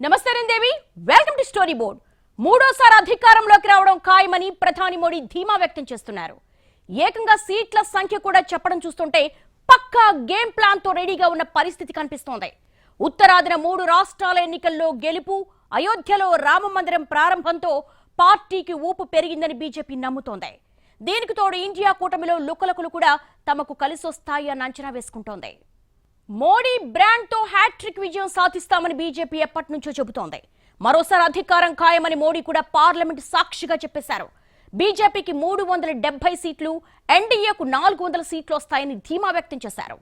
నమస్తే Devi welcome to story board మూడోసారి అధికారంలోకి రావడం ఖాయమని ప్రధాని మోడీ ధీమా వ్యక్తం చేస్తున్నారు. ఏకంగా సీట్ల సంఖ్య కూడా చెప్పడం చూస్తుంటే పక్కా గేమ్ ప్లాన్తో రెడీగా ఉన్న పరిస్థితి కనిపిస్తోంది. ఉత్తరాదిన మూడు రాష్ట్రాల ఎన్నికల్లో గెలుపు అయోధ్యలో రామ మందిరం ప్రారంభంతో పార్టీకి ఊపు పెరిగిందని బీజేపీ నమ్ముతోంది. దీనికి తోడు ఇండియా కూటమిలో లుకలకులు కూడా తమకు కలిసొస్తాయి అన్న అంచనా వేసుకుంటోంది. మోడీ బ్రాండ్తో హ్యాట్రిక్ విజయం సాధిస్తామని బీజేపీ ఎప్పటి నుంచో చెబుతోంది. మరోసారి అధికారం ఖాయమని మోడీ కూడా పార్లమెంట్ సాక్షిగా చెప్పేశారు. బీజేపీకి మూడు వందల డెబ్బై సీట్లు ఎన్డీఏకు నాలుగు వందల సీట్లు వస్తాయని ధీమా వ్యక్తం చేశారు.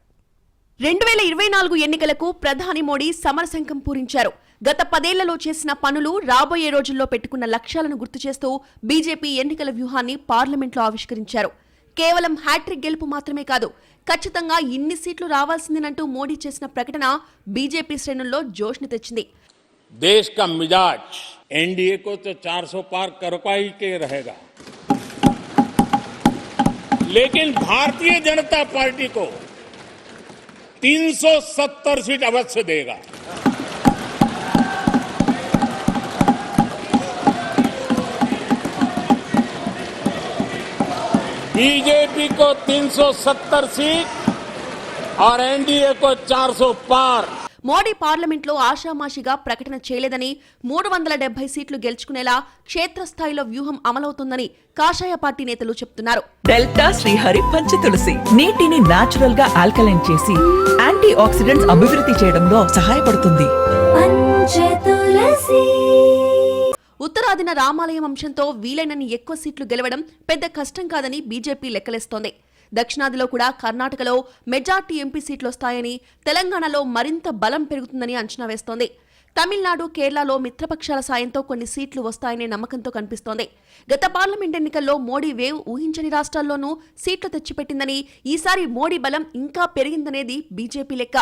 రెండు వేల ఇరవై నాలుగు ఎన్నికలకు ప్రధాని మోడీ సమరశంఖం పూరించారు. గత పదేళ్ళలో చేసిన పనులు రాబోయే రోజుల్లో పెట్టుకున్న లక్ష్యాలను గుర్తు చేస్తూ బీజేపీ ఎన్నికల వ్యూహాన్ని పార్లమెంట్లో ఆవిష్కరించారు. కేవలం హ్యాట్రిక్ గెలుపు మాత్రమే కాదు ఖచ్చితంగా ఇన్ని సీట్లు రావాల్సిందేనంటూ మోడీ చేసిన ప్రకటన బీజేపీ శ్రేణుల్లో జోష్ని తెచ్చింది देश का मिजाज एनडीए को तो 400 पार करका ही के रहेगा लेकिन भारतीय जनता पार्टी को 370 सीट अवश्य देगा बीजेपी को 370 सीट और एनडीए को 400 पार మోడీ పార్లమెంట్లో ఆషామాషిగా ప్రకటన చేయలేదని మూడు వందల డెబ్బై సీట్లు గెలుచుకునేలా క్షేత్రస్థాయిలో వ్యూహం అమలవుతుందని కాషాయ పార్టీ నేతలు చెప్తున్నారు డెల్టా శ్రీహరి పంచ తులసి నీటిని నాచురల్ గా ఆల్కలైన్ చేసి యాంటీ ఆక్సిడెంట్స్ అభివృద్ధి చేయడంలో సహాయపడుతుంది పంచతులసి ఉత్తరాదిన రామాలయం అంశంతో వీలైనన్ని ఎక్కువ సీట్లు గెలవడం పెద్ద కష్టం కాదని బీజేపీ లెక్కలేస్తోంది. దక్షిణాదిలో కూడా కర్ణాటకలో మెజార్టీ ఎంపీ సీట్లు వస్తాయని తెలంగాణలో మరింత బలం పెరుగుతుందని అంచనా వేస్తోంది. తమిళనాడు కేరళలో మిత్రపక్షాల సాయంతో కొన్ని సీట్లు వస్తాయనే నమ్మకంతో కనిపిస్తోంది. గత పార్లమెంట్ ఎన్నికల్లో మోడీ వేవ్ ఊహించని రాష్ట్రాల్లోనూ సీట్లు తెచ్చిపెట్టిందని ఈసారి మోడీ బలం ఇంకా పెరిగిందనేది బీజేపీ లెక్క.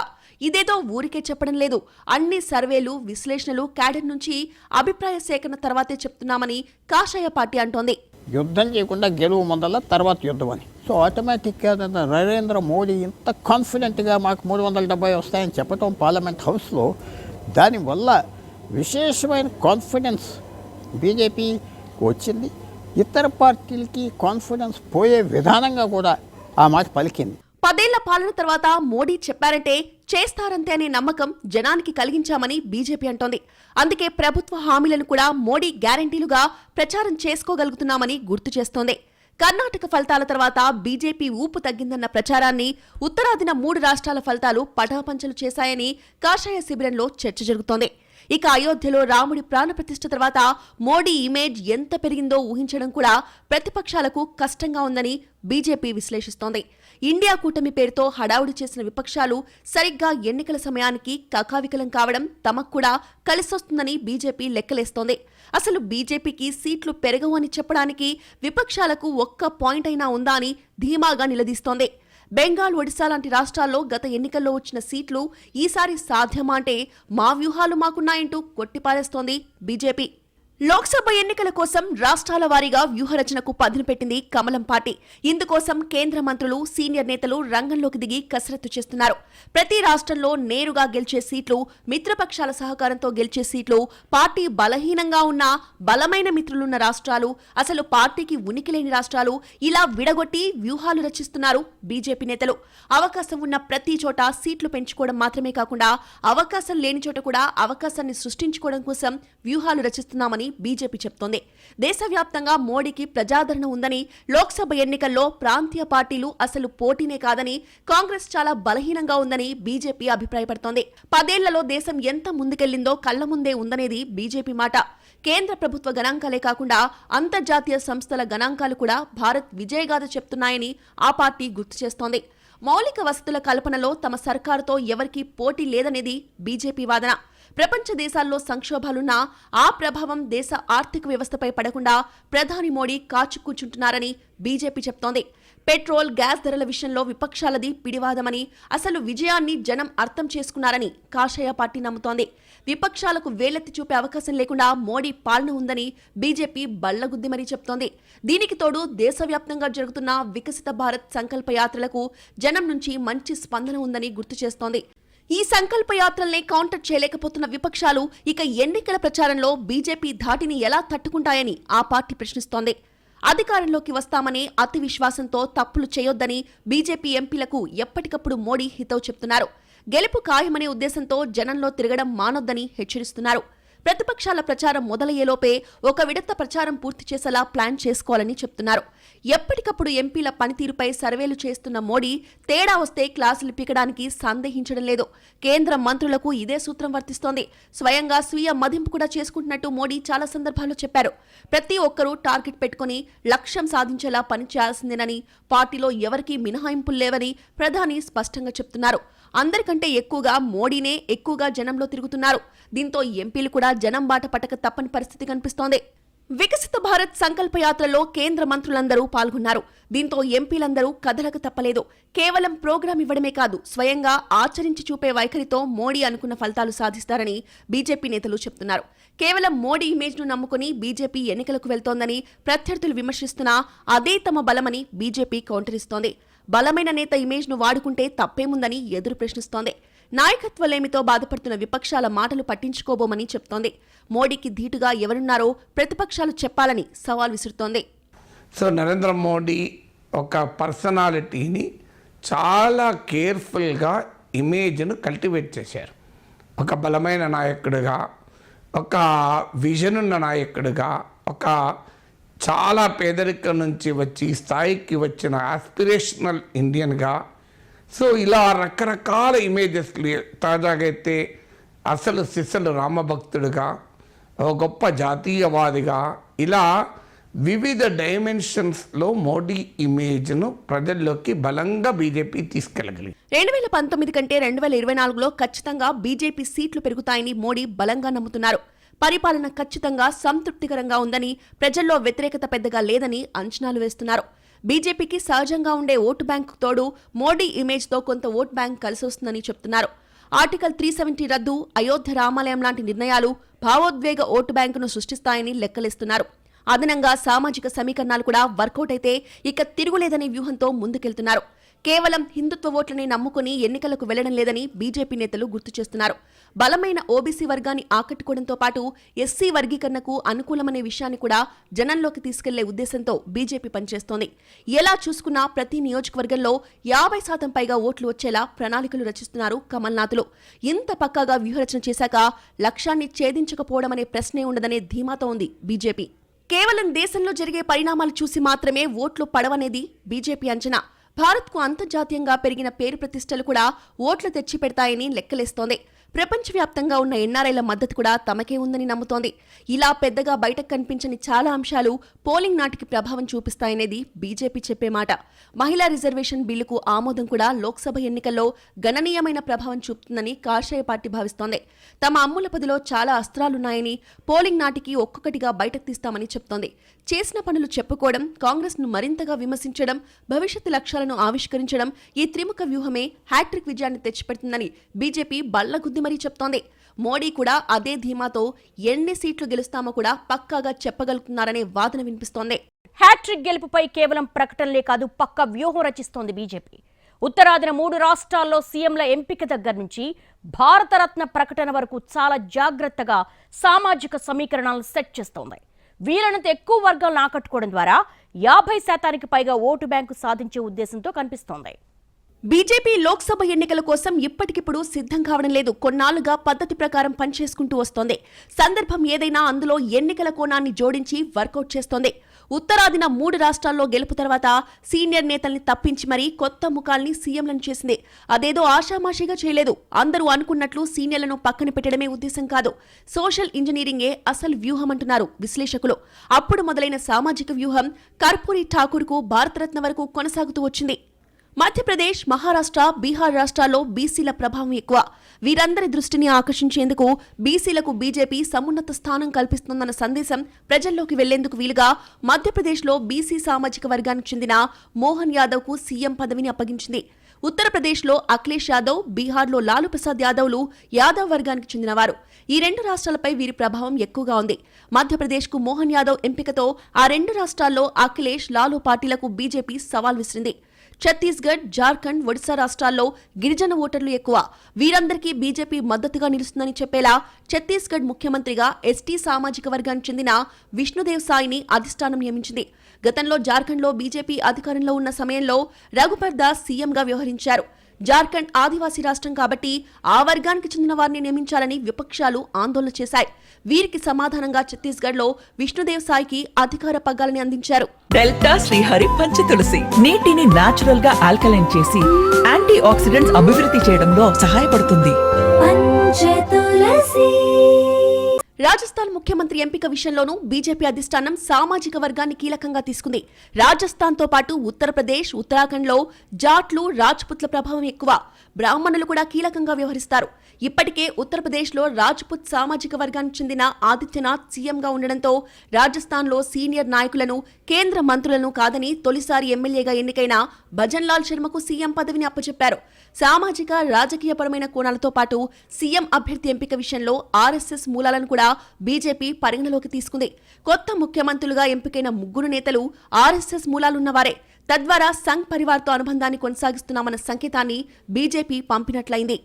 ఇదేదో ఊరికే చెప్పడం లేదు. అన్ని సర్వేలు విశ్లేషణలు క్యాడర్ నుంచి అభిప్రాయ సేకరణ తర్వాతే చెప్తున్నామని కాషాయ పార్టీ అంటోంది. యుద్ధం చేయకుండా గెలువు మొదల తర్వాత యుద్ధం అని. సో ఆటోమేటిక్గా నరేంద్ర మోడీ ఇంత కాన్ఫిడెంట్గా మాకు మూడు వందల డెబ్బై వస్తాయని చెప్పటం పార్లమెంట్ హౌస్లో దానివల్ల విశేషమైన కాన్ఫిడెన్స్ బీజేపీ వచ్చింది. ఇతర పార్టీలకి కాన్ఫిడెన్స్ పోయే విధానంగా కూడా ఆ మాట పలికింది. పదేళ్ళ పాలన తర్వాత మోడీ చెప్పారంటే చేస్తారంతే అనే నమ్మకం జనానికి కలిగించామని బీజేపీ అంటోంది. అందుకే ప్రభుత్వ హామీలను కూడా మోడీ గ్యారంటీలుగా ప్రచారం చేసుకోగలుగుతున్నామని గుర్తు చేస్తోంది. కర్ణాటక ఫలితాల తర్వాత బీజేపీ ఊపు తగ్గిందన్న ప్రచారాన్ని ఉత్తరాదిన మూడు రాష్ట్రాల ఫలితాలు పటాపంచలు చేశాయని కాషాయ శిబిరంలో చర్చ జరుగుతోంది. ఇక అయోధ్యలో రాముడి ప్రాణప్రతిష్ఠ తర్వాత మోడీ ఇమేజ్ ఎంత పెరిగిందో ఊహించడం కూడా ప్రతిపక్షాలకు కష్టంగా ఉందని బీజేపీ విశ్లేషిస్తోంది. ఇండియా కూటమి పేరుతో హడావుడి చేసిన విపక్షాలు సరిగ్గా ఎన్నికల సమయానికి కకావికలం కావడం తమకు కూడా కలిసొస్తుందని బీజేపీ లెక్కలేస్తోంది. అసలు బీజేపీకి సీట్లు పెరగవు అని చెప్పడానికి విపక్షాలకు ఒక్క పాయింట్ అయినా ఉందా అని ధీమాగా నిలదీస్తోంది. బెంగాల్ ఒడిశా లాంటి రాష్ట్రాల్లో గత ఎన్నికల్లో వచ్చిన సీట్లు ఈసారి సాధ్యమా అంటే మా వ్యూహాలు మాకున్నాయంటూ కొట్టిపారేస్తోంది బీజేపీ. లోక్సభ ఎన్నికల కోసం రాష్ట్రాల వారీగా వ్యూహరచనకు పదును పెట్టింది కమలం పార్టీ. ఇందుకోసం కేంద్ర మంత్రులు సీనియర్ నేతలు రంగంలోకి దిగి కసరత్తు చేస్తున్నారు. ప్రతి రాష్ట్రంలో నేరుగా గెలిచే సీట్లు మిత్రపక్షాల సహకారంతో గెలిచే సీట్లు పార్టీ బలహీనంగా ఉన్న బలమైన మిత్రులున్న రాష్ట్రాలు అసలు పార్టీకి ఉనికి లేని రాష్ట్రాలు ఇలా విడగొట్టి వ్యూహాలు రచిస్తున్నారు బీజేపీ నేతలు. అవకాశం ఉన్న ప్రతి చోట సీట్లు పెంచుకోవడం మాత్రమే కాకుండా అవకాశం లేని చోట కూడా అవకాశాన్ని సృష్టించుకోవడం కోసం వ్యూహాలు రచిస్తున్నామని బీజేపీ చెప్తోంది. దేశవ్యాప్తంగా మోడీకి ప్రజాదరణ ఉందని లోక్సభ ఎన్నికల్లో ప్రాంతీయ పార్టీలు అసలు పోటీనే కాదని కాంగ్రెస్ చాలా బలహీనంగా ఉందని బీజేపీ అభిప్రాయపడుతోంది. పదేళ్ళలో దేశం ఎంత ముందుకెళ్ళిందో కళ్ళ ముందే ఉందనేది బీజేపీ మాట. కేంద్ర ప్రభుత్వ గణాంకాలే కాకుండా అంతర్జాతీయ సంస్థల గణాంకాలు కూడా భారత్ విజయగాథ చెప్తున్నాయని ఆ పార్టీ గుర్తు చేస్తోంది. మౌలిక వసతుల కల్పనలో తమ సర్కారుతో ఎవరికీ పోటీ లేదనేది బీజేపీ వాదన. ప్రపంచ దేశాల్లో సంక్షోభాలున్నా ఆ ప్రభావం దేశ ఆర్థిక వ్యవస్థపై పడకుండా ప్రధాని మోడీ కాచు కూర్చుంటున్నారని బీజేపీ చెప్తోంది. పెట్రోల్ గ్యాస్ ధరల విషయంలో విపక్షాలది పిడివాదమని అసలు విజయాన్ని జనం అర్థం చేసుకున్నారని కాషాయ పార్టీ నమ్ముతోంది. విపక్షాలకు వేలెత్తి చూపే అవకాశం లేకుండా మోడీ పాలన ఉందని బీజేపీ బల్లగుద్ది మరీ చెప్తోంది. దీనికి తోడు దేశవ్యాప్తంగా జరుగుతున్న వికసిత భారత్ సంకల్ప యాత్రలకు జనం నుంచి మంచి స్పందన ఉందని గుర్తు చేస్తోంది. ఈ సంకల్ప యాత్రల్ని కౌంటర్ చేయలేకపోతున్న విపక్షాలు ఇక ఎన్నికల ప్రచారంలో బీజేపీ ధాటిని ఎలా తట్టుకుంటాయని ఆ పార్టీ ప్రశ్నిస్తోంది. అధికారంలోకి వస్తామనే అతి విశ్వాసంతో తప్పులు చేయొద్దని బీజేపీ ఎంపీలకు ఎప్పటికప్పుడు మోడీ హితవు చెప్తున్నారు. గెలుపు ఖాయమనే ఉద్దేశంతో జనంలో తిరగడం మానొద్దని హెచ్చరిస్తున్నారు. ప్రతిపక్షాల ప్రచారం మొదలయ్యేలోపే ఒక విడత ప్రచారం పూర్తి చేసేలా ప్లాన్ చేసుకోవాలని చెప్తున్నారు. ఎప్పటికప్పుడు ఎంపీల పనితీరుపై సర్వేలు చేస్తున్న మోడీ తేడా వస్తే క్లాసులు పీకడానికి సందేహించడం లేదు. కేంద్ర మంత్రులకు ఇదే సూత్రం వర్తిస్తోంది. స్వయంగా స్వీయ మదింపు కూడా చేసుకుంటున్నట్టు మోడీ చాలా సందర్భాల్లో చెప్పారు. ప్రతి ఒక్కరూ టార్గెట్ పెట్టుకుని లక్ష్యం సాధించేలా పనిచేయాల్సిందేనని పార్టీలో ఎవరికీ మినహాయింపులు లేవని ప్రధాని స్పష్టంగా చెప్తున్నారు. అందరికంటే ఎక్కువగా మోడీనే ఎక్కువగా జనంలో తిరుగుతున్నారు. దీంతో ఎంపీలు కూడా జనం బాట పట్టక తప్పని పరిస్థితి కనిపిస్తోంది. వికసిత భారత్ సంకల్పయాత్రలో కేంద్ర మంత్రులందరూ పాల్గొన్నారు. దీంతో ఎంపీలందరూ కథలకు తప్పలేదు. కేవలం ప్రోగ్రాం ఇవ్వడమే కాదు స్వయంగా ఆచరించి చూపే వైఖరితో మోడీ అనుకున్న ఫలితాలు సాధిస్తారని బీజేపీ నేతలు చెప్తున్నారు. కేవలం మోడీ ఇమేజ్ను నమ్ముకుని బీజేపీ ఎన్నికలకు వెళ్తోందని ప్రత్యర్థులు విమర్శిస్తున్నా అదే తమ బలమని బీజేపీ కౌంటరిస్తోంది. బలమైన నేత ఇమేజ్ను వాడుకుంటే తప్పేముందని ఎదురు ప్రశ్నిస్తోంది. నాయకత్వలేమితో బాధపడుతున్న విపక్షాల మాటలు పట్టించుకోబోమని చెప్తోంది. మోడీకి ధీటుగా ఎవరున్నారో ప్రతిపక్షాలు చెప్పాలని సవాల్ విసురుతోంది. సో నరేంద్ర మోడీ ఒక పర్సనాలిటీని చాలా కేర్ఫుల్గా ఇమేజ్ను కల్టివేట్ చేశారు. ఒక బలమైన నాయకుడిగా ఒక విజన్ ఉన్న నాయకుడిగా ఒక చాలా పేదరికం నుంచి వచ్చి స్థాయికి వచ్చిన ఆస్పిరేషనల్ ఇండియన్గా సో ఇలా రకరకాల ఇమేజెస్ తాజాగా అయితే అసలు సిసలు రామభక్తుడిగా ఒక గొప్ప జాతీయవాదిగా ఇలా వివిధ డైమెన్షన్స్లో మోడీ ఇమేజ్ను ప్రజల్లోకి బలంగా బీజేపీ తీసుకెళ్ళగలిగింది. రెండు వేల పంతొమ్మిది కంటే రెండు వేల ఇరవై నాలుగులో ఖచ్చితంగా బీజేపీ సీట్లు పెరుగుతాయని మోడీ బలంగా నమ్ముతున్నారు. పరిపాలన ఖచ్చితంగా సంతృప్తికరంగా ఉందని ప్రజల్లో వ్యతిరేకత పెద్దగా లేదని అంచనాలు వేస్తున్నారు. బీజేపీకి సహజంగా ఉండే ఓటు బ్యాంకు తోడు మోడీ ఇమేజ్తో కొంత ఓటు బ్యాంక్ కలిసొస్తుందని చెప్తున్నారు. ఆర్టికల్ త్రీ సెవెంటీ రద్దు అయోధ్య రామాలయం లాంటి నిర్ణయాలు భావోద్వేగ ఓటు బ్యాంకును సృష్టిస్తాయని లెక్కలేస్తున్నారు. అదనంగా సామాజిక సమీకరణాలు కూడా వర్కౌట్ అయితే ఇక తిరుగులేదనే వ్యూహంతో ముందుకెళ్తున్నారు. కేవలం హిందుత్వ ఓట్లని నమ్ముకుని ఎన్నికలకు వెళ్ళడం లేదని బీజేపీ నేతలు గుర్తు చేస్తున్నారు. బలమైన ఓబీసీ వర్గాన్ని ఆకట్టుకోవడంతో పాటు ఎస్సీ వర్గీకరణకు అనుకూలమనే విషయాన్ని కూడా జనంలోకి తీసుకెళ్ళే ఉద్దేశంతో బీజేపీ పనిచేస్తోంది. ఎలా చూసుకున్నా ప్రతి నియోజకవర్గంలో యాభై శాతం పైగా ఓట్లు వచ్చేలా ప్రణాళికలు రచిస్తున్నారు కమల్నాథులు. ఇంత పక్కాగా వ్యూహరచన చేశాక లక్ష్యాన్ని ఛేదించకపోవడం అనే ప్రశ్నే ఉండదనే ధీమాతో ఉంది బీజేపీ. కేవలం దేశంలో జరిగే పరిణామాలు చూసి మాత్రమే ఓట్లు పడవనేది బీజేపీ అంచనా. భారత్కు అంతర్జాతీయంగా పెరిగిన పేరు ప్రతిష్టలు కూడా ఓట్లు తెచ్చిపెడతాయని లెక్కలేస్తోంది. ప్రపంచవ్యాప్తంగా ఉన్న ఎన్ఆర్ఐల మద్దతు కూడా తమకే ఉందని నమ్ముతోంది. ఇలా పెద్దగా బయటకు కనిపించని చాలా అంశాలు పోలింగ్ నాటికి ప్రభావం చూపిస్తాయనేది బీజేపీ చెప్పే మాట. మహిళా రిజర్వేషన్ బిల్లుకు ఆమోదం కూడా లోక్సభ ఎన్నికల్లో గణనీయమైన ప్రభావం చూపుతుందని కాషాయ పార్టీ భావిస్తోంది. తమ అమ్ముల పదిలో చాలా అస్త్రాలున్నాయని పోలింగ్ నాటికి ఒక్కొక్కటిగా బయటకు తీస్తామని చెప్తోంది. చేసిన పనులు చెప్పుకోవడం కాంగ్రెస్ను మరింతగా విమర్శించడం భవిష్యత్తు లక్ష్యాలను ఆవిష్కరించడం ఈ త్రిముఖ వ్యూహమే హ్యాట్రిక్ విజయాన్ని తెచ్చిపెడుతుందని బీజేపీ బళ్ళగుద్ది మరీ చెప్తోంది. మోడీ కూడా అదే ధీమాతో ఎన్ని సీట్లు గెలుస్తామో కూడా పక్కాగా చెప్పగలుగుతున్నారనే వాదన వినిపిస్తోంది. హ్యాట్రిక్ గెలుపుపై కేవలం ప్రకటనలే కాదు పక్క వ్యూహం రచిస్తోంది బీజేపీ. ఉత్తరాదిన మూడు రాష్ట్రాల్లో సీఎంల ఎంపిక దగ్గర నుంచి భారతరత్న ప్రకటన వరకు చాలా జాగ్రత్తగా సామాజిక సమీకరణాలను సెట్ చేస్తోంది. వీలైనంత ఎక్కువ వర్గాలను ఆకట్టుకోవడం ద్వారా యాభై శాతానికి పైగా ఓటు బ్యాంకు సాధించే ఉద్దేశంతో కనిపిస్తోంది. బీజేపీ లోక్సభ ఎన్నికల కోసం ఇప్పటికిప్పుడు సిద్ధం కావడం లేదు. కొన్నాళ్ళుగా పద్ధతి ప్రకారం పనిచేసుకుంటూ వస్తోంది. సందర్భం ఏదైనా అందులో ఎన్నికల కోణాన్ని జోడించి వర్కౌట్ చేస్తోంది. ఉత్తరాదిన మూడు రాష్ట్రాల్లో గెలుపు తర్వాత సీనియర్ నేతల్ని తప్పించి మరీ కొత్త ముఖాల్ని సీఎంలను చేసింది. అదేదో ఆషామాషిగా చేయలేదు. అందరూ అనుకున్నట్లు సీనియర్లను పక్కన పెట్టడమే ఉద్దేశం కాదు. సోషల్ ఇంజనీరింగే అసలు వ్యూహం అంటున్నారు విశ్లేషకులు. అప్పుడు మొదలైన సామాజిక వ్యూహం కర్పూరి ఠాకూర్కు భారతరత్న వరకు కొనసాగుతూ వచ్చింది. మధ్యప్రదేశ్ మహారాష్ట్ర బీహార్ రాష్ట్రాల్లో బీసీల ప్రభావం ఎక్కువ. వీరందరి దృష్టిని ఆకర్షించేందుకు బీసీలకు బీజేపీ సమున్నత స్థానం కల్పిస్తుందన్న సందేశం ప్రజల్లోకి వెళ్ళేందుకు వీలుగా మధ్యప్రదేశ్లో బీసీ సామాజిక వర్గానికి చెందిన మోహన్ యాదవ్కు సీఎం పదవిని అప్పగించింది. ఉత్తరప్రదేశ్లో అఖిలేష్ యాదవ్ బీహార్లో లాలూ ప్రసాద్ యాదవ్లు యాదవ్ వర్గానికి చెందినవారు. ఈ రెండు రాష్ట్రాలపై వీరి ప్రభావం ఎక్కువగా ఉంది. మధ్యప్రదేశ్కు మోహన్ యాదవ్ ఎంపికతో ఆ రెండు రాష్ట్రాల్లో అఖిలేష్ లాలూ పార్టీలకు బీజేపీ సవాల్ విసిరింది. ఛత్తీస్గఢ్ జార్ఖండ్ ఒడిశా రాష్ట్రాల్లో గిరిజన ఓటర్లు ఎక్కువ. వీరందరికీ బీజేపీ మద్దతుగా నిలుస్తుందని చెప్పేలా ఛత్తీస్గఢ్ ముఖ్యమంత్రిగా ఎస్టీ సామాజిక వర్గానికి చెందిన విష్ణుదేవ్ సాయిని అధిష్టానం నియమించింది. గతంలో జార్ఖండ్లో బీజేపీ అధికారంలో ఉన్న సమయంలో రఘుపర్ దాస్ సీఎంగా వ్యవహరించారు. జార్ఖండ్ ఆదివాసీ రాష్ట్రం కాబట్టి ఆ వర్గానికి చెందిన వారిని నియమించాలని విపక్షాలు ఆందోళన చేశాయి. వీరికి సమాధానంగా ఛత్తీస్గఢ్లో విష్ణుదేవ్ సాయికి అధికార పగ్గాలని అందించారు. డెల్టా శ్రీహరి పంచ తులసి నీటిని నాచురల్గా ఆల్కలైన్ చేసి యాంటీ ఆక్సిడెంట్స్ అభివృద్ధి చేయడంలో సహాయపడుతుంది. రాజస్థాన్ ముఖ్యమంత్రి ఎంపిక విషయంలోనూ బీజేపీ అధిష్టానం సామాజిక వర్గాన్ని కీలకంగా తీసుకుంది. రాజస్థాన్తో పాటు ఉత్తరప్రదేశ్ ఉత్తరాఖండ్లో జాట్లు రాజ్పుత్ల ప్రభావం ఎక్కువ. బ్రాహ్మణులు కూడా కీలకంగా వ్యవహరిస్తారు. ఇప్పటికే ఉత్తరప్రదేశ్లో రాజ్పుత్ సామాజిక వర్గానికి చెందిన ఆదిత్యనాథ్ సీఎంగా ఉండడంతో రాజస్థాన్లో సీనియర్ నాయకులను కేంద్ర మంత్రులను కాదని తొలిసారి ఎమ్మెల్యేగా ఎన్నికైన భజన్లాల్ శర్మకు సీఎం పదవిని అప్పచెప్పారు. సామాజిక రాజకీయపరమైన కోణాలతో పాటు సీఎం అభ్యర్థి ఎంపిక విషయంలో ఆర్ఎస్ఎస్ మూలాలను కూడా బీజేపీ పరిగణలోకి తీసుకుంది. కొత్త ముఖ్యమంత్రులుగా ఎంపికైన ముగ్గురు నేతలు ఆర్ఎస్ఎస్ మూలాలున్నవారే. తద్వారా సంఘ్ పరివార్తో అనుబంధాన్ని కొనసాగిస్తున్నామన్న సంకేతాన్ని బీజేపీ పంపినట్లయింది.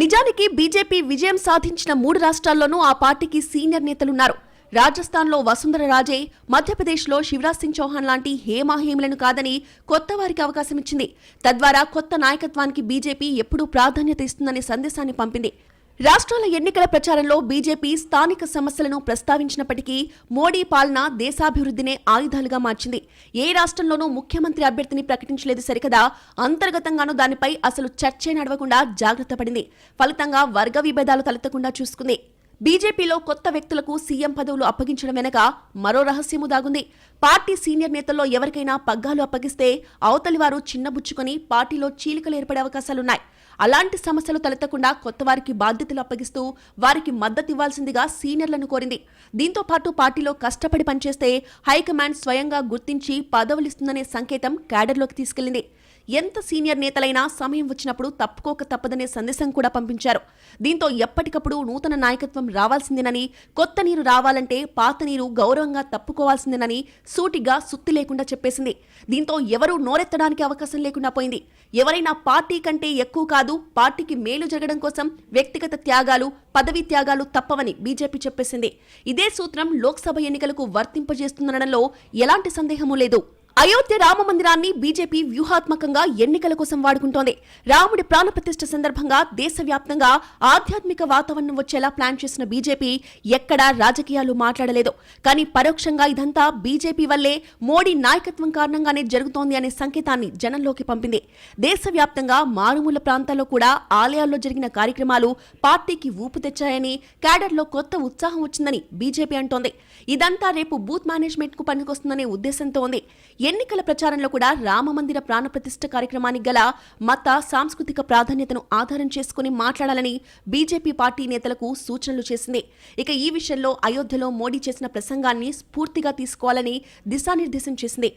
నిజానికి బీజేపీ విజయం సాధించిన మూడు రాష్ట్రాల్లోనూ ఆ పార్టీకి సీనియర్ నేతలున్నారు. రాజస్థాన్లో వసుంధర రాజే మధ్యప్రదేశ్లో శివరాజ్ సింగ్ చౌహాన్ లాంటి హేమాహేములను కాదని కొత్త వారికి అవకాశం ఇచ్చింది. తద్వారా కొత్త నాయకత్వానికి బీజేపీ ఎప్పుడూ ప్రాధాన్యత ఇస్తుందనే సందేశాన్ని పంపింది. రాష్ట్రాల ఎన్నికల ప్రచారంలో బీజేపీ స్థానిక సమస్యలను ప్రస్తావించినప్పటికీ మోడీ పాలన దేశాభివృద్ధినే ఆయుధాలుగా మార్చింది. ఏ రాష్ట్రంలోనూ ముఖ్యమంత్రి అభ్యర్థిని ప్రకటించలేదు సరికదా అంతర్గతంగానూ దానిపై అసలు చర్చే నడవకుండా జాగ్రత్త పడింది. ఫలితంగా వర్గ విభేదాలు తలెత్తకుండా చూసుకుంది. బీజేపీలో కొత్త వ్యక్తులకు సీఎం పదవులు అప్పగించడం వెనక మరో రహస్యము దాగుంది. పార్టీ సీనియర్ నేతల్లో ఎవరికైనా పగ్గాలు అప్పగిస్తే అవతలి వారు చిన్నబుచ్చుకొని పార్టీలో చీలికలు ఏర్పడే అవకాశాలున్నాయి. అలాంటి సమస్యలు తలెత్తకుండా కొత్త వారికి బాధ్యతలు అప్పగిస్తూ వారికి మద్దతు ఇవ్వాల్సిందిగా సీనియర్లను కోరింది. దీంతో పాటు పార్టీలో కష్టపడి పనిచేస్తే హైకమాండ్ స్వయంగా గుర్తించి పదవులిస్తుందనే సంకేతం క్యాడర్లోకి తీసుకెళ్ళింది ఎంత సీనియర్ నేతలైనా సమయం వచ్చినప్పుడు తప్పుకోక తప్పదనే సందేశం కూడా పంపించారు. దీంతో ఎప్పటికప్పుడు నూతన నాయకత్వం రావాల్సిందేనని కొత్త నీరు రావాలంటే పాత నీరు గౌరవంగా తప్పుకోవాల్సిందేనని సూటిగా సుత్తి లేకుండా చెప్పేసింది. దీంతో ఎవరూ నోరెత్తడానికి అవకాశం లేకుండా పోయింది. ఎవరైనా పార్టీ కంటే ఎక్కువ కాదు పార్టీకి మేలు జరగడం కోసం వ్యక్తిగత త్యాగాలు పదవీ త్యాగాలు తప్పవని బీజేపీ చెప్పేసింది. ఇదే సూత్రం లోక్సభ ఎన్నికలకు వర్తింపజేస్తుందనడంలో ఎలాంటి సందేహమూ లేదు. అయోధ్య రామ మందిరాన్ని బీజేపీ వ్యూహాత్మకంగా ఎన్నికల కోసం వాడుకుంటోంది. రాముడి ప్రాణప్రతిష్ఠ సందర్భంగా దేశవ్యాప్తంగా ఆధ్యాత్మిక వాతావరణం వచ్చేలా ప్లాన్ చేసిన బీజేపీ ఎక్కడా రాజకీయాలు మాట్లాడలేదు. కానీ పరోక్షంగా ఇదంతా బీజేపీ వల్లే మోడీ నాయకత్వం కారణంగానే జరుగుతోంది అనే సంకేతాన్ని జనంలోకి పంపింది. దేశవ్యాప్తంగా మారుమూల ప్రాంతాల్లో కూడా ఆలయాల్లో జరిగిన కార్యక్రమాలు పార్టీకి ఊపు తెచ్చాయని క్యాడర్లో కొత్త ఉత్సాహం వచ్చిందని బీజేపీ అంటోంది. ఇదంతా రేపు బూత్ మేనేజ్మెంట్కు పనికొస్తుందనే ఉద్దేశంతో ఉంది. ఎన్నికల ప్రచారంలో కూడా రామమందిర ప్రాణప్రతిష్ఠ కార్యక్రమానికి గల మత సాంస్కృతిక ప్రాధాన్యతను ఆధారం చేసుకుని మాట్లాడాలని బీజేపీ పార్టీ నేతలకు సూచనలు చేసింది. ఇక ఈ విషయంలో అయోధ్యలో మోడీ చేసిన ప్రసంగాన్ని స్ఫూర్తిగా తీసుకోవాలని దిశానిర్దేశం చేసింది.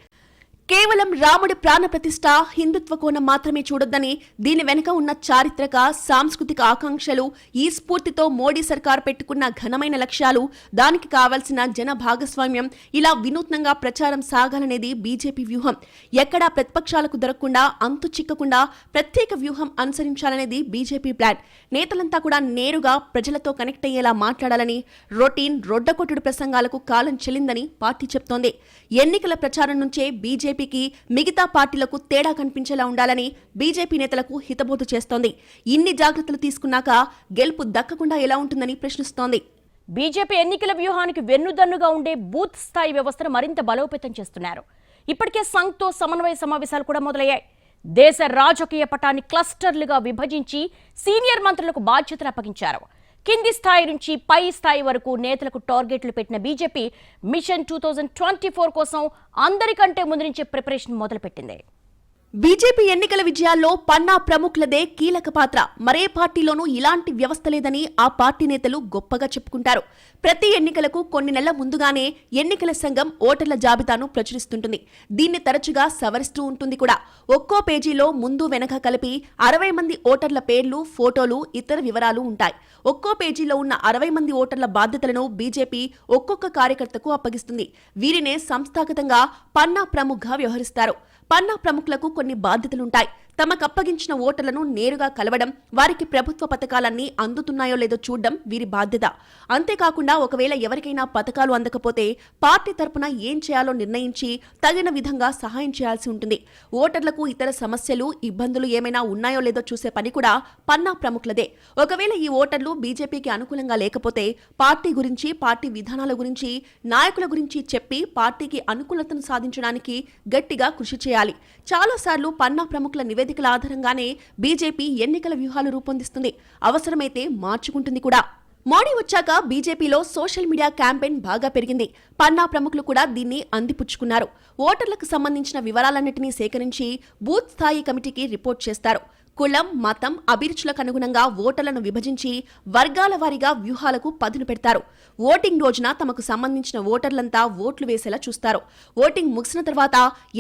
కేవలం రాముడి ప్రాణప్రతిష్ఠ హిందుత్వ కోణం మాత్రమే చూడొద్దని దీని వెనుక ఉన్న చారిత్రక సాంస్కృతిక ఆకాంక్షలు ఈ స్ఫూర్తితో మోడీ సర్కార్ పెట్టుకున్న ఘనమైన లక్ష్యాలు దానికి కావాల్సిన జన భాగస్వామ్యం ఇలా వినూత్నంగా ప్రచారం సాగాలనేది బీజేపీ వ్యూహం. ఎక్కడా ప్రతిపక్షాలకు దొరకకుండా అంతు చిక్కకుండా ప్రత్యేక వ్యూహం అనుసరించాలనేది బీజేపీ ప్లాన్. నేతలంతా కూడా నేరుగా ప్రజలతో కనెక్ట్ అయ్యేలా మాట్లాడాలని రొటీన్ రొడ్డకొట్టుడు ప్రసంగాలకు కాలం చెల్లిందని పార్టీ చెప్తోంది. ఎన్నికల ప్రచారం నుంచే బీజేపీ బీజేపీకి మిగతా పార్టీలకు తేడా కనిపించేలా ఉండాలని బీజేపీ నేతలకు హితబోధ చేస్తోంది. ఇన్ని జాగ్రత్తలు తీసుకున్నాక గెలుపు దక్కకుండా ఎలా ఉంటుందని ప్రశ్నిస్తోంది. బీజేపీ ఎన్నికల వ్యూహానికి వెన్నుదన్నుగా ఉండే బూత్ స్థాయి వ్యవస్థను మరింత బలోపేతం చేస్తున్నారు. ఇప్పటికే సంఘ్తో సమన్వయ సమావేశాలు కూడా మొదలయ్యాయి. దేశ రాజకీయ పటాన్ని క్లస్టర్లుగా విభజించి సీనియర్ మంత్రులకు బాధ్యతలు అప్పగించారు. కింది స్థాయి నుంచి పై స్థాయి వరకు నేతలకు టార్గెట్లు పెట్టిన BJP mission two thousand twenty four కోసం అందరికంటే ముందు నుంచే ప్రిపరేషన్ మొదలుపెట్టింది. బీజేపీ ఎన్నికల విజయాల్లో పన్నా ప్రముఖులదే కీలక పాత్ర. మరే పార్టీలోనూ ఇలాంటి వ్యవస్థ లేదని ఆ పార్టీ నేతలు గొప్పగా చెప్పుకుంటారు. ప్రతి ఎన్నికలకు కొన్ని నెలల ముందుగానే ఎన్నికల సంఘం ఓటర్ల జాబితాను ప్రచురిస్తుంటుంది. దీన్ని తరచుగా సవరిస్తూ ఉంటుంది కూడా. ఒక్కో పేజీలో ముందు వెనక కలిపి అరవై మంది ఓటర్ల పేర్లు ఫోటోలు ఇతర వివరాలు ఉంటాయి. ఒక్కో పేజీలో ఉన్న అరవై మంది ఓటర్ల బాధ్యతలను బీజేపీ ఒక్కొక్క కార్యకర్తకు అప్పగిస్తుంది. వీరినే సంస్థాగతంగా పన్నా ప్రముఖగా వ్యవహరిస్తారు. పన్నా ప్రముఖులకు కొన్ని బాధ్యతలుంటాయి. తమకు అప్పగించిన ఓటర్లను నేరుగా కలవడం వారికి ప్రభుత్వ పథకాలన్నీ అందుతున్నాయో లేదో చూడడం వీరి బాధ్యత. అంతేకాకుండా ఒకవేళ ఎవరికైనా పథకాలు అందకపోతే పార్టీ తరపున ఏం చేయాలో నిర్ణయించి తగిన విధంగా సహాయం చేయాల్సి ఉంటుంది. ఓటర్లకు ఇతర సమస్యలు ఇబ్బందులు ఏమైనా ఉన్నాయో లేదో చూసే పని కూడా పన్నా ప్రముఖులదే. ఒకవేళ ఈ ఓటర్లు బీజేపీకి అనుకూలంగా లేకపోతే పార్టీ గురించి పార్టీ విధానాల గురించి నాయకుల గురించి చెప్పి పార్టీకి అనుకూలతను సాధించడానికి గట్టిగా కృషి చేయాలి. చాలాసార్లు పన్నా ప్రముఖుల నివేదికల ఆధారంగానే బీజేపీ ఎన్నికల వ్యూహాలు రూపొందిస్తుంది. అవసరమైతే మార్చుకుంటుంది కూడా. మోడీ వచ్చాక బీజేపీలో సోషల్ మీడియా క్యాంపెయిన్ బాగా పెరిగింది. పన్నా ప్రముఖులు కూడా దీన్ని అందిపుచ్చుకున్నారు. ఓటర్లకు సంబంధించిన వివరాలన్నింటినీ సేకరించి బూత్ స్థాయి కమిటీకి రిపోర్ట్ చేస్తారు. కులం మతం అభిరుచులకు అనుగుణంగా ఓటర్లను విభజించి వర్గాల వారీగా వ్యూహాలకు పదును పెడతారు. ఓటింగ్ రోజున తమకు సంబంధించిన ఓటర్లంతా ఓట్లు వేసేలా చూస్తారు. ఓటింగ్ ముగిసిన తర్వాత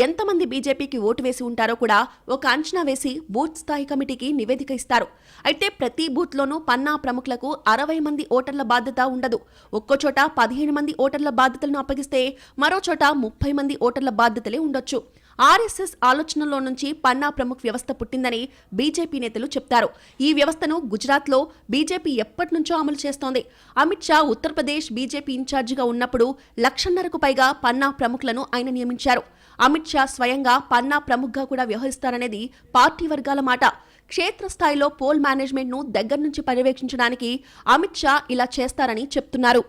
ఎంతమంది బీజేపీకి ఓటు వేసి ఉంటారో కూడా ఒక అంచనా వేసి బూత్ స్థాయి కమిటీకి నివేదిక ఇస్తారు. అయితే ప్రతి బూత్లోనూ పన్నా ప్రముఖులకు అరవై మంది ఓటర్ల బాధ్యత ఉండదు. ఒక్కోచోట పదిహేను మంది ఓటర్ల బాధ్యతలను అప్పగిస్తే మరో చోట ముప్పై మంది ఓటర్ల బాధ్యతలే ఉండొచ్చు. ఆర్ఎస్ఎస్ ఆలోచనలో నుంచి పన్నా ప్రముఖ్ వ్యవస్థ పుట్టిందని బీజేపీ నేతలు చెప్తారు. ఈ వ్యవస్థను గుజరాత్లో బీజేపీ ఎప్పటి నుంచో అమలు చేస్తోంది. అమిత్ షా ఉత్తరప్రదేశ్ బీజేపీ ఇన్ఛార్జిగా ఉన్నప్పుడు లక్షన్నరకు పైగా పన్నా ప్రముఖులను ఆయన నియమించారు. అమిత్ షా స్వయంగా పన్నా ప్రముఖగా కూడా వ్యవహరిస్తారనేది పార్టీ వర్గాల మాట. క్షేత్రస్థాయిలో పోల్ మేనేజ్మెంట్ను దగ్గర నుంచి పర్యవేక్షించడానికి అమిత్ షా ఇలా చేస్తారని చెప్తున్నారు.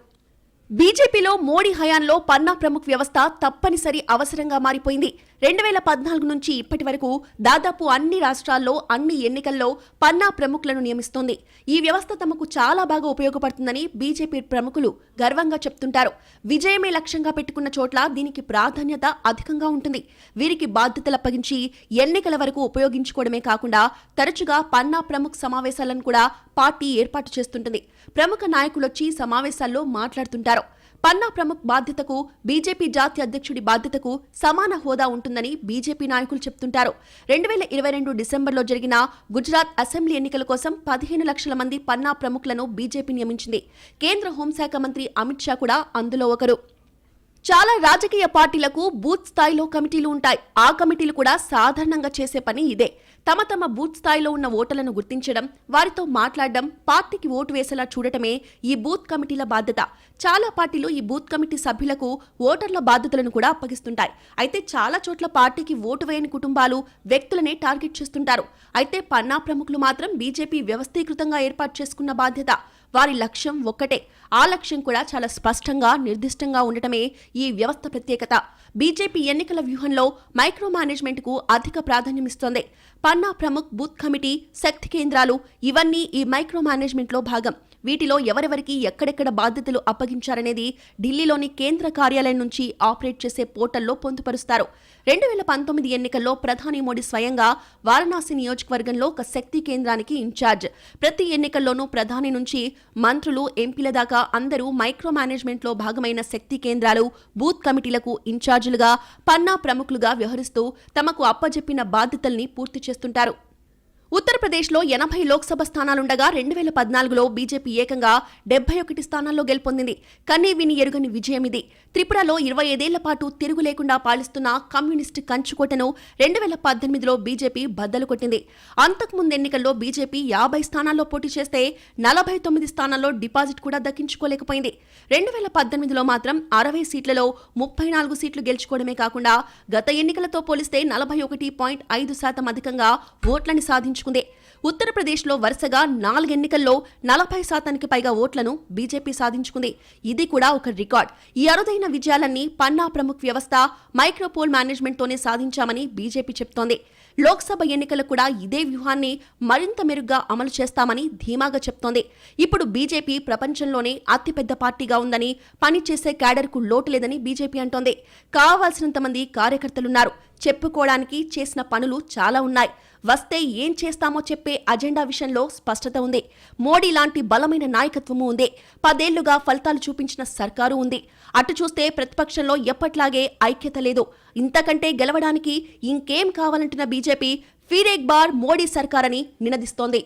బీజేపీలో మోడీ హయాంలో పన్నా ప్రముఖ్ వ్యవస్థ తప్పనిసరి అవసరంగా మారిపోయింది. రెండు వేల పద్నాలుగు నుంచి ఇప్పటి వరకు దాదాపు అన్ని రాష్ట్రాల్లో అన్ని ఎన్నికల్లో పన్నా ప్రముఖులను నియమిస్తోంది. ఈ వ్యవస్థ తమకు చాలా బాగా ఉపయోగపడుతుందని బీజేపీ ప్రముఖులు గర్వంగా చెప్తుంటారు. విజయమే లక్ష్యంగా పెట్టుకున్న చోట్ల దీనికి ప్రాధాన్యత అధికంగా ఉంటుంది. వీరికి బాధ్యతలు అప్పగించి ఎన్నికల వరకు ఉపయోగించుకోవడమే కాకుండా తరచుగా పన్నా ప్రముఖ్ సమావేశాలను కూడా పార్టీ ఏర్పాటు చేస్తుంటుంది. ప్రముఖ నాయకులొచ్చి సమావేశాల్లో మాట్లాడుతుంటారు. పన్నా ప్రముఖ్ బాధ్యతకు బీజేపీ జాతీయ అధ్యక్షుడి బాధ్యతకు సమాన హోదా ఉంటుందని బీజేపీ నాయకులు చెప్తుంటారు. రెండు వేల ఇరవై రెండు డిసెంబర్లో జరిగిన గుజరాత్ అసెంబ్లీ ఎన్నికల కోసం పదిహేను లక్షల మంది పన్నా ప్రముఖులను బీజేపీ నియమించింది. కేంద్ర హోంశాఖ మంత్రి అమిత్ షా కూడా అందులో ఒకరు. చాలా రాజకీయ పార్టీలకు బూత్ స్థాయిలో కమిటీలు ఉంటాయి. ఆ కమిటీలు కూడా సాధారణంగా చేసే పని ఇదే. తమ తమ బూత్ స్థాయిలో ఉన్న ఓటర్లను గుర్తించడం వారితో మాట్లాడడం పార్టీకి ఓటు వేసేలా చూడటమే ఈ బూత్ కమిటీల బాధ్యత. చాలా పార్టీలు ఈ బూత్ కమిటీ సభ్యులకు ఓటర్ల బాధ్యతలను కూడా అప్పగిస్తుంటాయి. అయితే చాలా చోట్ల పార్టీకి ఓటు వేయని కుటుంబాలు వ్యక్తులనే టార్గెట్ చేస్తుంటారు. అయితే పన్నా ప్రముఖులు మాత్రం బీజేపీ వ్యవస్థీకృతంగా ఏర్పాటు చేసుకున్న బాధ్యత. వారి లక్ష్యం ఒక్కటే. ఆ లక్ష్యం కూడా చాలా స్పష్టంగా నిర్దిష్టంగా ఉండటమే ఈ వ్యవస్థ ప్రత్యేకత. బీజేపీ ఎన్నికల వ్యూహంలో మైక్రో మేనేజ్మెంట్కు అధిక ప్రాధాన్యమిస్తోంది. పన్నా ప్రముఖ్ బూత్ కమిటీ శక్తి కేంద్రాలు ఇవన్నీ ఈ మైక్రో మేనేజ్మెంట్లో భాగం. వీటిలో ఎవరెవరికి ఎక్కడెక్కడ బాధ్యతలు అప్పగించారనేది ఢిల్లీలోని కేంద్ర కార్యాలయం నుంచి ఆపరేట్ చేసే పోర్టల్లో పొందుపరుస్తారు. రెండు వేల పంతొమ్మిది ఎన్నికల్లో ప్రధాని మోడీ స్వయంగా వారణాసి నియోజకవర్గంలో ఒక శక్తి కేంద్రానికి ఇన్ఛార్జ్. ప్రతి ఎన్నికల్లోనూ ప్రధాని నుంచి మంత్రులు ఎంపీల దాకా అందరూ మైక్రో మేనేజ్మెంట్లో భాగమైన శక్తి కేంద్రాలు బూత్ కమిటీలకు ఇన్ఛార్జీలుగా పన్నా ప్రముఖులుగా వ్యవహరిస్తూ తమకు అప్పజెప్పిన బాధ్యతల్ని పూర్తి చేస్తుంటారు. ఉత్తరప్రదేశ్లో ఎనభై లోక్సభ స్థానాలుండగా రెండు వేల పద్నాలుగులో బీజేపీ ఏకంగా డెబ్బై ఒకటి స్థానాల్లో గెలుపొందింది. కన్నీ విని ఎరుగని విజయం ఇది. త్రిపురలో ఇరవై ఐదేళ్ళ పాటు తిరుగు లేకుండా పాలిస్తున్న కమ్యూనిస్టు కంచుకోటను రెండు వేల పద్దెనిమిదిలో బీజేపీ బద్దలు కొట్టింది. అంతకుముందు ఎన్నికల్లో బీజేపీ యాభై స్థానాల్లో పోటీ చేస్తే నలభై తొమ్మిది స్థానాల్లో డిపాజిట్ కూడా దక్కించుకోలేకపోయింది. రెండు వేల పద్దెనిమిదిలో మాత్రం అరవై సీట్లలో ముప్పై నాలుగు సీట్లు గెలుచుకోవడమే కాకుండా గత ఎన్నికలతో పోలిస్తే నలభై ఒకటి పాయింట్ ఐదు శాతం అధికంగా ఓట్లని సాధించుకుంది ఉత్తరప్రదేశ్లో వరుసగా నాలుగెన్నికల్లో నలభై శాతానికి పైగా ఓట్లను బీజేపీ సాధించుకుంది. ఇది కూడా ఒక రికార్డ్. ఈ అరుదైన విజయాలన్నీ పన్నా ప్రముఖ్ వ్యవస్థ మైక్రోపోల్ మేనేజ్మెంట్తోనే సాధించామని బీజేపీ చెప్తోంది. లోక్సభ ఎన్నికలు కూడా ఇదే వ్యూహాన్ని మరింత మెరుగ్గా అమలు చేస్తామని ధీమాగా చెప్తోంది. ఇప్పుడు బీజేపీ ప్రపంచంలోనే అతిపెద్ద పార్టీగా ఉందని పనిచేసే క్యాడర్కు లోటు లేదని బీజేపీ అంటోంది. కావాల్సినంత మంది కార్యకర్తలున్నారు. చెప్పుకోవడానికి చేసిన పనులు చాలా ఉన్నాయి. వస్తే ఏం చేస్తామో చెప్పే అజెండా విషయంలో స్పష్టత ఉంది. మోడీ లాంటి బలమైన నాయకత్వము ఉంది. పదేళ్ళుగా ఫలితాలు చూపించిన సర్కారు ఉంది. అటు చూస్తే ప్రతిపక్షంలో ఎప్పట్లాగే ఐక్యత లేదు. ఇంతకంటే గెలవడానికి ఇంకేం కావాలంటున్న బీజేపీ ఫీరేక్ బార్ మోడీ సర్కారని నినదిస్తోంది.